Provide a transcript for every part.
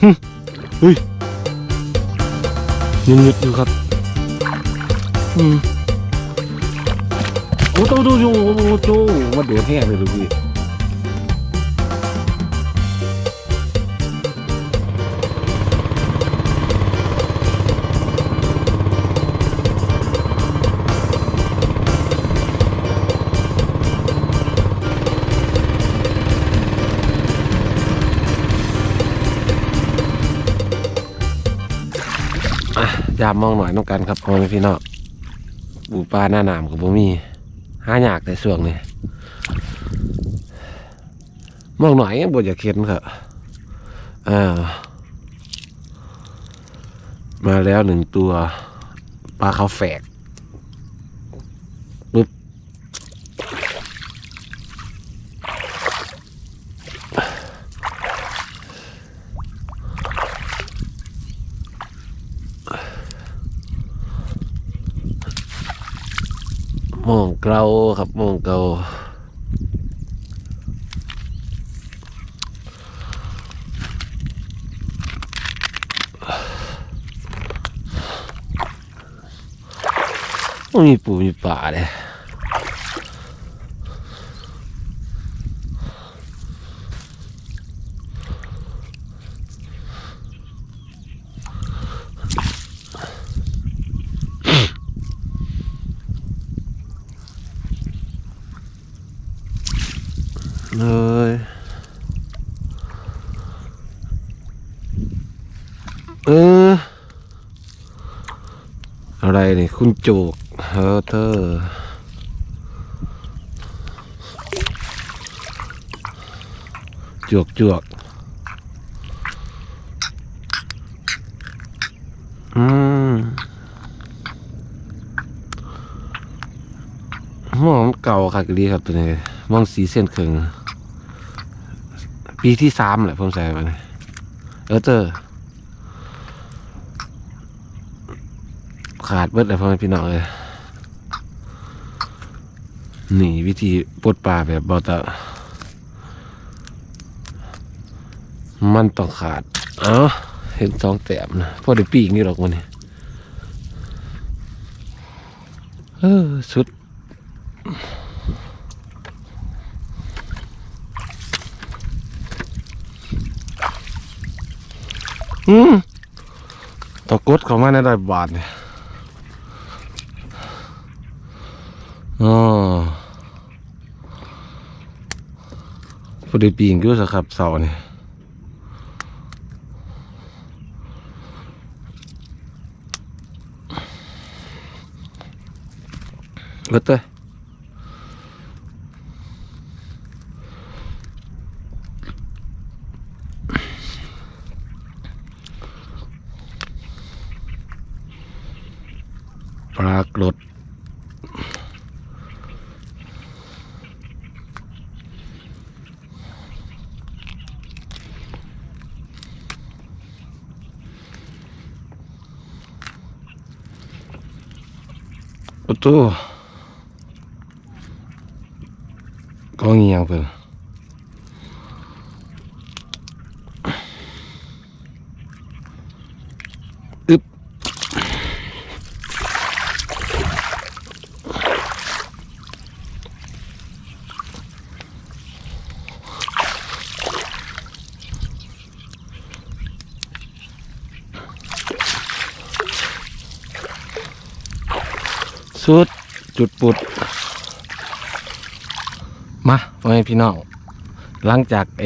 เฮ้ยยังหยุดอยู่ครับ อืมโอ้โตดูอยู่โอ้โตโจว่าเดือดแห้งเลยทุกที ยามมองหน่อยน้องกันครับพ่อแม่พี่น้องปูปลาหน้าหนามกับบ่มีหาหยากแต่ส่วงนี้มองหน่อยบ่อยากเห็นครับอ่ามาแล้วหนึ่งตัวปลาขาแฝก เกลาครับมองเกลาโอ้มีปูมีป่าเลยเลยเออ อะไร นี่คุณโจกเฮอเธอจวกจวกอืมมองเก่าค่ะกดีครับตัวนี้มองสีเส้นเคิงปีที่สามแหละผมใส่มาเออเจอ ขาดเบิดเลยพ่อแม่พี่น้องเลยนี่วิธีปลดปลาแบบบอตะมันต้องขาด เอาเห็นสองแต้มนะพ่อได้ปีกนี่หรอกวันนี้เออสุดอืมตกกดเข้ามาในได้บาทเนี่ย อ๋อพอดีปีงอยู่สครับเสาเนี่ยเบิดเลยปลากร ดประตูก็เงียงเพิ่นอึบสุด จุดปุด มาพ่อแม่พี่น้อง หลังจากเอ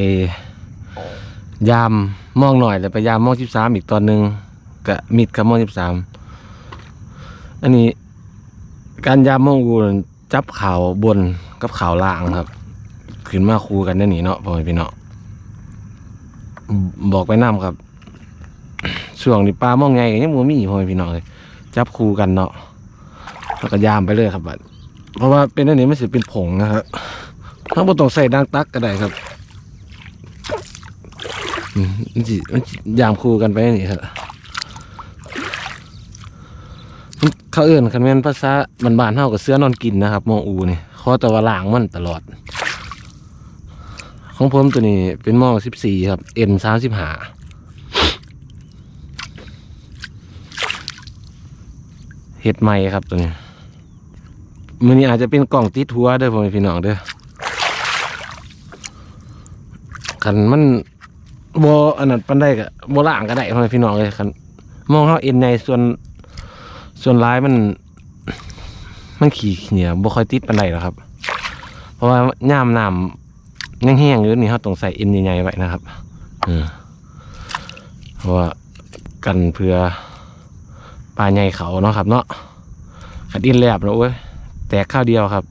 ยามมองหน่อยแล้วไปยามมองสิบสามอีกตอนหนึ่งกะมิดกับมองสิบสามอันนี้ การยามมองกูจับข่าวบนกับข่าวล่างครับ ขึ้นมาคูกันได้หนีเนาะพ่อแม่พี่น้องบอกไปน้ำครับช่วงนี้ปลามองไงยังมัวมีพ่อแม่พี่น้องเลยจับคูกันเนาะ แล้วก็ยามไปเลยครับบัดเพราะว่าเป็นอันนี้ไม่ใช่เป็นผงนะครับทั้งหมดต้องใส่นางตักก็ได้ครับมันจีมันยามคู่กันไปนี่ครับเขาเอื่นคันแม่นภาษาบานๆเท่ากับเสื้อนอนกินนะครับมองอูนี่ข้อตะวันล่างมันตลอด ของผมตัวนี้เป็นมองสิบสี่ครับเอ็นสามสิบห้าเห็ดไม้ครับตัวนี้ มือนี้อาจจะเป็นกล่องติดหัวเด้อพ่อแม่พี่น้องเด้อคันมันบอันนั้นปานใดก็บ่ล่างก็ได้พ่อแม่พี่น้องเลยคันมองเฮาเอ็นในส่วนส่วนร้ายมัน มันขี่เหนียวบ่ค่อยติดปานใดหรอกครับ เพราะว่าย่ามน้ำยังแห้งอยู่นี่เขาต้องใส่เอ็นใหญ่ๆไว้นะครับเพราะว่ากันเพื่อปลาใหญ่เขาเนาะครับ เนาะขัดอินแลบแล้วเว้ย ตกข้าวเดียวครับ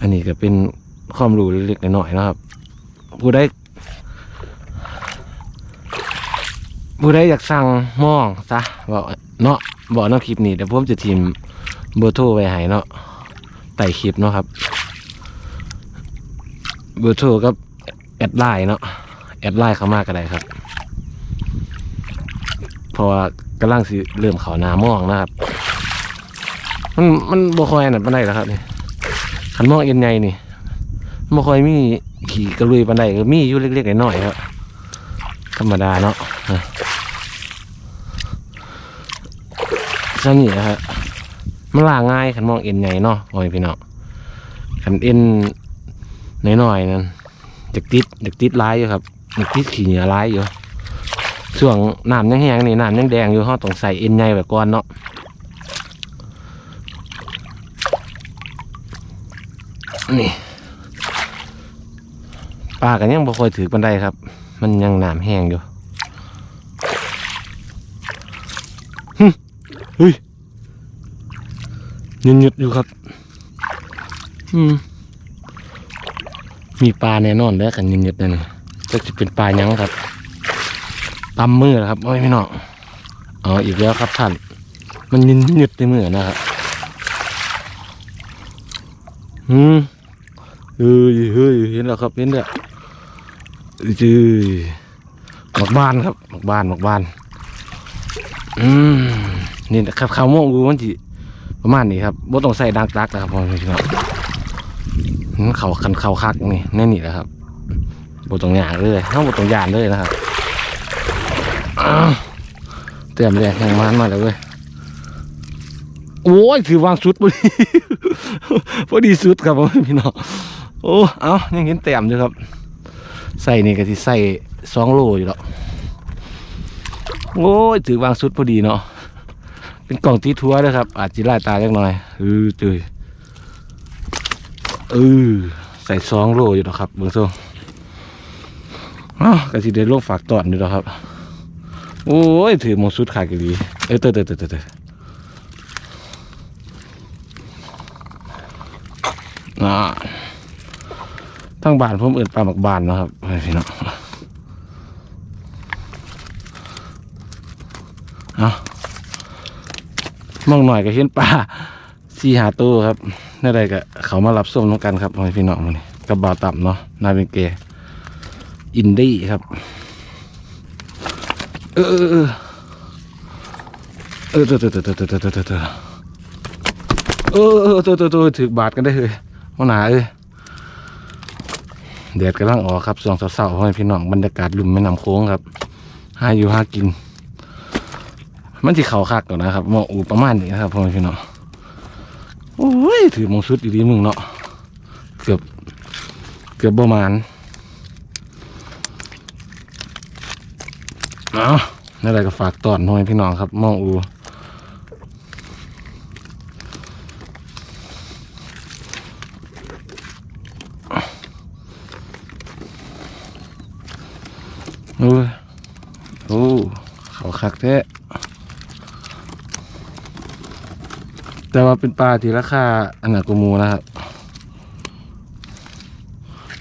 อันนี้ก็เป็นความรู้เล็กๆน้อยๆนะครับ ผู้ใดผู้ใดอยากสั่งหมองซะบอกเนาะบอกนาะคลิปนี้เดี๋ยวผมจะทีมเบอร์โทรไว้ให้เนาะใต้คลิปเนาะครับ เบอร์โทรกับแอดไลน์เนาะแอดไลน์เขามากก็ได้ครับ เพราะว่ากำลังสิเริ่มเขาหนามองนะครับ มันมันบ่คอยนั่นปานใดหรอกครับนี่ขันมองเอ็นใหญ่นี่บ่คอยมีขี่กระลุยปานใดก็มีอยู่เล็กๆน้อยๆครับธรรมดาเนาะอะซะนี่นะครับมันล่าง่ายขันมองเอ็นใหญ่เนาะโอ้ยพี่น้องขันเอ็นน้อยๆนั่นเด็กติดเด็กติดร้ายอยู่ครับเด็กติดขี้เหนียวร้ายอยู่ช่วงน้ำยังแห้งนี่น้ำยังแดงอยู่เขาต้องใส่เอ็นใหญ่แบบก่อนเนาะ นี่ปลากันยังบ่ค่อยถือปันไดครับ มันยังหน้ำแห้งอยู่หึเฮ้ยยืดอยู่ครับ อืม มีปลาแน่นอนแล้วกันยืนยัดนั่นน่ะจะจะเป็นปลาหยังครับตำมือครับโอ้ยพี่น้องอ๋ออีกแล้วครับท่าน มันยืนยัดในมือนะครับ อืม เอ้ยเฮ้ยเห็นแล้วครับเห็นแล้วจื้อหมักบานครับหมักบานหมักบานอืมนี่นะครับข้าวโม่งกูมันจีประมาณนี้ครับบ่ต้องใส่ดังตักนะครับพ่อพี่น้องอืมเขาคันเขาคักนี่แน่นี่แหละครับบตรงยางเลยห้างบตรงยานเลยนะครับเตรียมแรงแข่งมันมาแล้วเว้ยโอ้ยถือวางสุดพอดีพอดีสุดครับผมพี่น้อง โอ้เอายังเห็นเต็มอยู่ครับใส่นี่ก็ที่ใส่สองโลอยู่แล้วโอ้ยถือวางสุดพอดีเนาะเป็นกล่องตีทัวร์นะครับ อาจจะไล่ตาเล็กน้อยเออเจอเออใส่ซองโลอยู่แล้วครับเบื้องต้นอ้าวกระสีเดโลฝากตอนอยู่แล้วครับ โอ้ยถือหมงสุดขาดกันดีเออเตอเตอเตอเตอเตออ่า ทั้งบานผมเอื่นปลาหมักบานนะครับพี่น้องเอามองหน่อยก็เห็นปลาสี่หาตู้ครับนั่นใดก็เขามารับส้มน้องกันครับพ่อแม่พี่น้องมันนี่กับบ่าต่ำเนาะนาเป็นเกอินดี้ครับเออเออเออเออเออเออเออเออเออเออเออเออถือบาทกันได้เลยว่าหนาเอ้ย แดดกำลังออกครับส่วงเสาๆพ่อแม่พี่น้องบรรยากาศลุ่มแม่น้ำโค้งครับหาอยู่หากิน มันที่เขาคักก่อนนะครับมาะอูประมาณนี้นะครับพ่อแม่พี่น้องโอ้ยถือมงสุดอีดีมึงเนาะเกือบเกือบประมาณเนาะนั่นแหละก็ฝากตอนหน่อยพี่น้องครับมองอูโอ้ยโอ้เขาคักแท้ แต่ว่า เป็นปลาที่ราคาอันหนักกว่าหมูนะครับ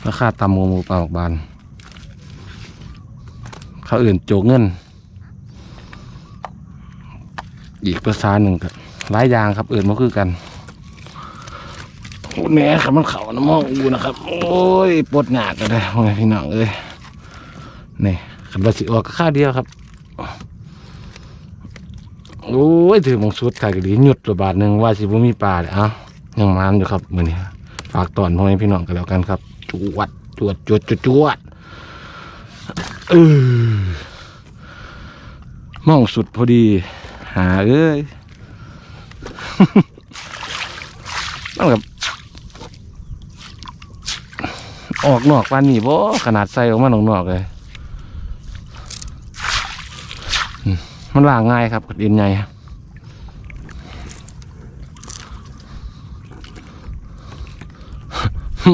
ราคาต่ำกว่าหมูปลาหมกบานเขาอื่นโจกเงิน อีกภาษาหนึ่งกับหลายอย่างครับอื่นมาคือกันโอ้แหน่ครับมันเขาน้ำมองอูนะครับ โอ้ยปวดหนักก็ได้โอ้ยพี่น้องเอ้ยนี่ขันบาสิออกก็ค่าเดียวครับ โอ้ยถือมงสุดขายกะดีหยุดตัวบาทหนึ่งว่าสิบ่มีปลาเลยอ้ายังมานอยู่ครับมือนี้ฝากตอนพ่อแม่พี่น้องกันแล้วกันครับ จวดจวดจวดจวดจวดเออมองสุดพอดี หาเอ้ยมันกับออกนอกปานนี่บ่ขนาดใส่ออกมานอกๆเลย มันล่างง่ายครับกดินใหญ่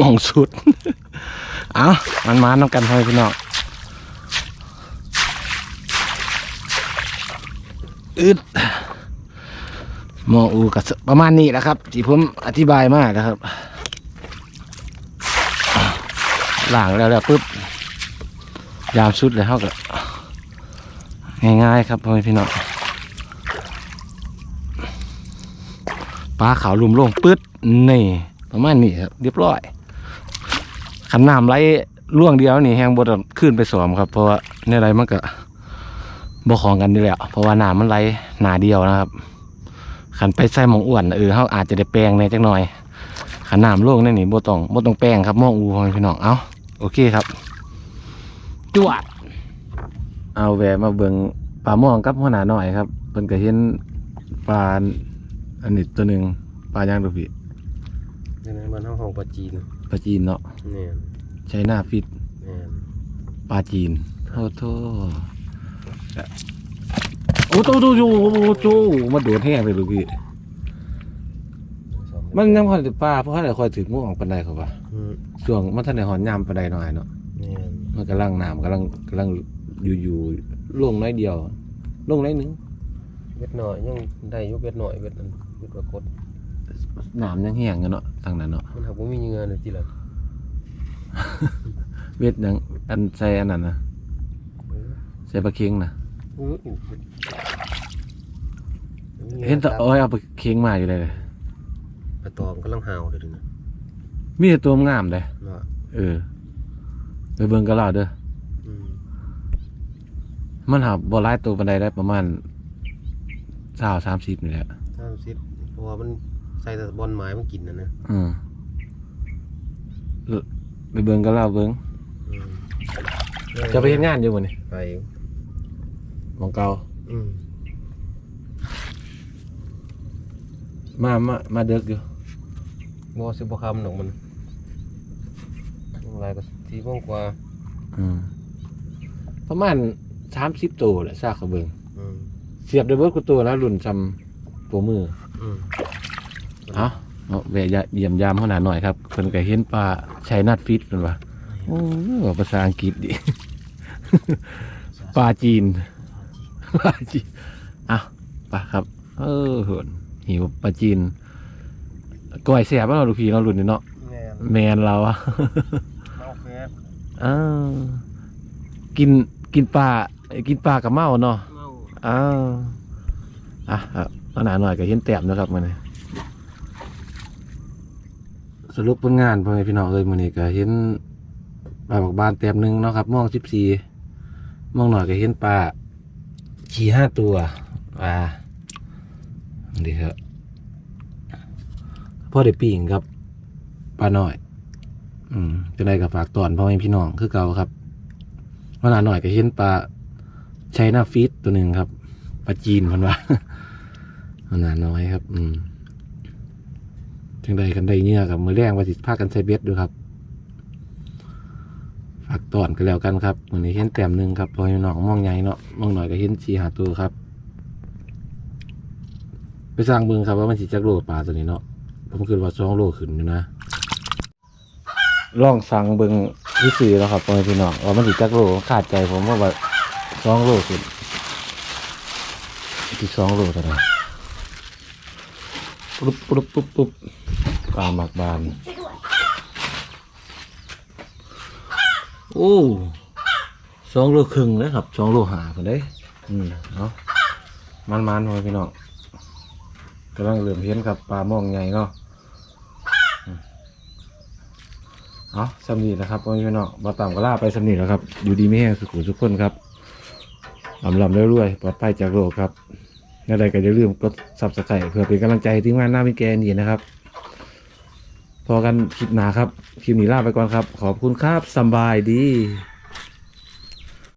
มองสุด เอามันมาน้ำกันให้พี่น้องอึดมออูกับประมาณนี้แหละครับ ที่ผมอธิบายมากนะครับล่างแล้วแล้วปุ๊บ ยามสุดเลยเขาก็ ง่ายๆครับพ่อแม่พี่น้องปลาขาวลุมโล่งปึ๊ดนี่ประมาณนี้ครับ เรียบร้อยขันน้ำไหลล่วงเดียวนี่แหงบดขึ้นไปสวมครับ เพราะว่าในไรมันก็บ่ของกันนี่แหละเพราะว่าน้ำมันไหลหนาเดียวนะครับขันไปใส่หมองอ้วนเออเขาอาจจะได้แปลงในจักหน่อยขันน้ำล่วงนี่นี่บ่ต้องบ่ต้องแป้งครับมองอูพ่อพี่น้องเอาโอเคครับจวด เอาแหวะมาเบิ่งปลาม่วงกับหัวหน้าหน่อยครับเพิ่นก็เห็นปลาอันนี้ตัวหนึ่งปลาย่างดูพี่นี่นะมันห้องของปลาจีนปลาจีนเนาะเนี่ยใช้หน้าฟิตเนี่ยปลาจีนโทษโทษโอ้โตโตโตโตโตมาโดดแห้งเลยลูกพี่มันยังพอจะปลาเพราะอะไรคอยถึงม่วงปันไดเขาปะอืมช่วงมันท่านในหอนยามปันไดหน่อยเนาะเนี่ยมันกำลังน้ำกำลังกำลัง อยู่อยู่ลงน้อยเดียว ลงน้อยหนึงเบ็ดหน่อยยังได้อยุเบ็ดหน่อยเบ็ดนั้นเบ็ดปรากฏน้ำยังแห้งกันเนาะทางนั้นเนาะมันหากว่ามีเงินเลยทีละเวียดยังอันใส่อันนั้นนะเออใส่ปลาเค็งนะอุ้ยเห็นแตะอ้อยเอาปลาเค็งมาอยู่เลยปลาตอมกำลังห่าวเลยดินะมีแต่ตัวงามเลยเนาะเออไปเบิ่งกระลาเด้ออืม มันหาบ่หลายตัวปันไดได้ประมาณสาวสามสิบนี่แหละถ้าซิดเพราะว่ามันใส่แต่บอลไม้มันกินนะนะอืมเออไปเบิ่งกระลาเบิ่งอืมจะไปเฮ็ดงานอยู่บ่นี่ไปหมองเก่าอืมมามามาเด็กอยู่บอสิบคำหนอกมันอะไรก็ทีโมงกว่า อืมประมาณ สามสิบตัวแหละซากเขาเบิ่งอืมเสียบได้เบิดกูตัวแล้วรุ่นจำตัวมือ อืมเอาเอาแวะยะเยี่ยมยามเขาหนาหน่อยครับเพิ่นก็เห็นปลาชัยนาทฟิตเพิ่นว่าโอ้ว่าภาษาอังกฤษดิ ปลาจีน ปลาจีนอะปลาครับ เออเหินหิวปลาจีนก้อยแสบเนาะลูกพี่เนาะรุ่นนี้เนาะแม่นแมนเราอะเมาแฟบอ้าวกินกินปลา กินปลากับเมาเนาะเมาอ้าวอะครับเอาหนาหน่อยก็เห็นแต้มนะครับมันนี่สรุปผลงานพ่อแม่พี่น้องเลยมันนี่ก็เห็นปลาบักบานแต้มหนึ่งเนาะครับมองสิบสี่มองหน่อยก็เห็นปลาขี่ห้าตัวปลาดีครับพ่อได้ปีงครับปลาหน่อย อืมจะได้กับฝากตอนพ่อแม่พี่น้องคือเก่าครับเวลาหน่อยก็เห็นปลา ไชน่าฟิตตัวหนึ่งครับปลาจีนพันว่าขนาดน้อยครับ อืมจังใดกันได้เนี่ยกับมือแรงว่าสิพากันใส่เบ็ดดูครับฝากตอนกันแล้วกันครับมือนี้เห็นแต้มหนึ่งครับพอให้น้องมองใหญ่เนาะมองหน่อยก็เห็นสีหาตัวครับ ไปสร้างเบิงครับว่ามันสิจักโลปลาตัวนี้เนาะผมคิดว่าสองโลขึ้นอยู่นะล่องสั่งเบิงที่สื่แล้วครับพี่น้องว่ามันสิจักโลขาดใจผมว่าว่า สองโลขึ้นที่สองโลเท่านั้นปุ๊บปุ๊บปุ๊บปุ๊บปลาหมักบาน โอ้สองโลครึ่งเลยครับสองโลหาคนได้อืมเอาะมันมันๆพอพี่น้องกำลังเริ่มเห็นครับปลามองใหญ่เนาะอืมเอาสำนีนะครับพี่น้องมาต่ำก็ล่าไปสำนีแล้วครับ อยู่ดีไม่แห้งสุขุทุกคนครับ ลำลำเรื่อยๆปลอดภัยจากโรคครับอะไรก็อย่าลืมกดซับสไครต์เพื่อเป็นกำลังใจให้ทีมงานหน้ามิแกนี่นะครับ พอกันคลิปหนาครับ คลิปนี้ลาไปก่อนครับ ขอบคุณครับสบายดี